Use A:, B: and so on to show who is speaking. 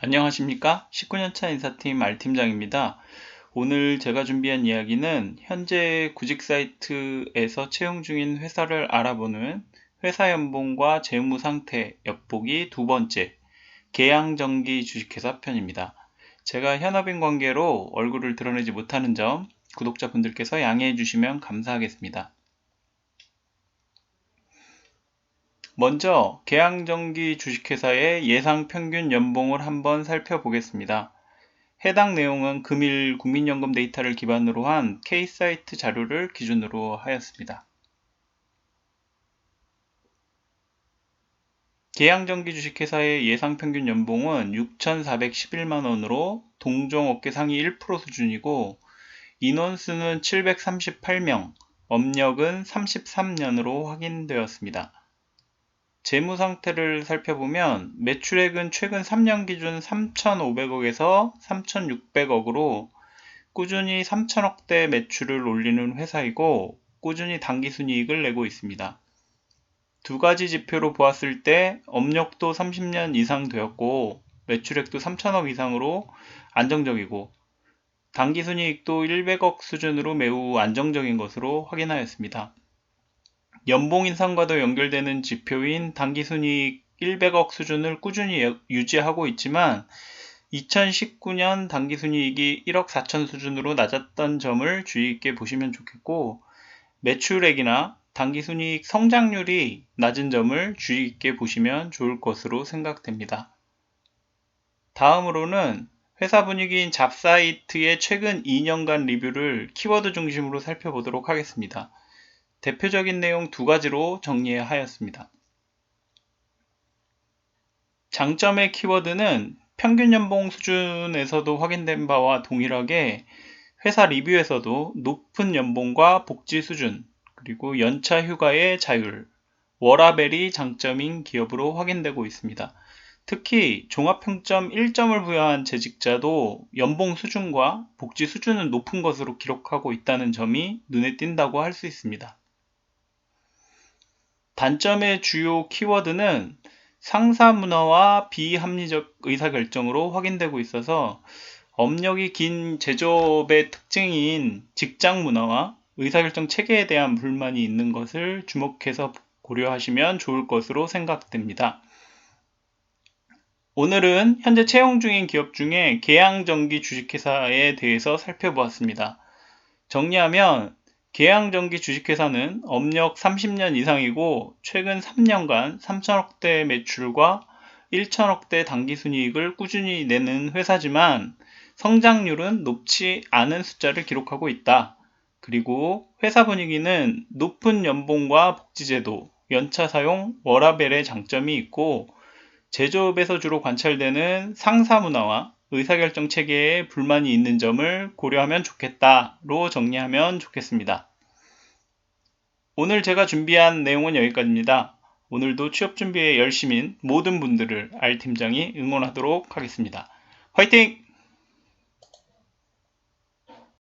A: 안녕하십니까? 19년차 인사팀 R팀장입니다. 오늘 제가 준비한 이야기는 현재 구직 사이트에서 채용 중인 회사를 알아보는 회사 연봉과 재무 상태 엿보기 두 번째 계양정기 주식회사 편입니다. 제가 현업인 관계로 얼굴을 드러내지 못하는 점 구독자분들께서 양해해 주시면 감사하겠습니다 먼저 계양정기 주식회사의 예상 평균 연봉을 한번 살펴보겠습니다. 해당 내용은 금일 국민연금 데이터를 기반으로 한 K사이트 자료를 기준으로 하였습니다. 계양정기 주식회사의 예상 평균 연봉은 6,411만원으로 동종 업계 상위 1% 수준이고 인원수는 738명, 업력은 33년으로 확인되었습니다. 재무 상태를 살펴보면 매출액은 최근 3년 기준 3,500억에서 3,600억으로 꾸준히 3천억대 매출을 올리는 회사이고 꾸준히 당기순이익을 내고 있습니다. 두 가지 지표로 보았을 때 업력도 30년 이상 되었고 매출액도 3천억 이상으로 안정적이고 당기순이익도 100억 수준으로 매우 안정적인 것으로 확인하였습니다. 연봉 인상과도 연결되는 지표인 당기순이익 100억 수준을 꾸준히 유지하고 있지만 2019년 당기순이익이 1억 4천 수준으로 낮았던 점을 주의 있게 보시면 좋겠고 매출액이나 당기순이익 성장률이 낮은 점을 주의 있게 보시면 좋을 것으로 생각됩니다. 다음으로는 회사 분위기인 잡사이트의 최근 2년간 리뷰를 키워드 중심으로 살펴보도록 하겠습니다. 대표적인 내용 두 가지로 정리하였습니다. 장점의 키워드는 평균 연봉 수준에서도 확인된 바와 동일하게 회사 리뷰에서도 높은 연봉과 복지 수준, 그리고 연차 휴가의 자율, 워라벨이 장점인 기업으로 확인되고 있습니다. 특히 종합평점 1점을 부여한 재직자도 연봉 수준과 복지 수준은 높은 것으로 기록하고 있다는 점이 눈에 띈다고 할 수 있습니다. 단점의 주요 키워드는 상사 문화와 비합리적 의사결정으로 확인되고 있어서 업력이 긴 제조업의 특징인 직장 문화와 의사결정 체계에 대한 불만이 있는 것을 주목해서 고려하시면 좋을 것으로 생각됩니다. 오늘은 현재 채용 중인 기업 중에 계양전기 주식회사에 대해서 살펴보았습니다. 정리하면 계양전기 주식회사는 업력 30년 이상이고 최근 3년간 3천억대 매출과 1천억대 당기순이익을 꾸준히 내는 회사지만 성장률은 높지 않은 숫자를 기록하고 있다. 그리고 회사 분위기는 높은 연봉과 복지제도, 연차 사용, 워라벨의 장점이 있고 제조업에서 주로 관찰되는 상사 문화와 의사결정 체계에 불만이 있는 점을 고려하면 좋겠다로 정리하면 좋겠습니다. 오늘 제가 준비한 내용은 여기까지입니다. 오늘도 취업 준비에 열심인 모든 분들을 R팀장이 응원하도록 하겠습니다. 화이팅!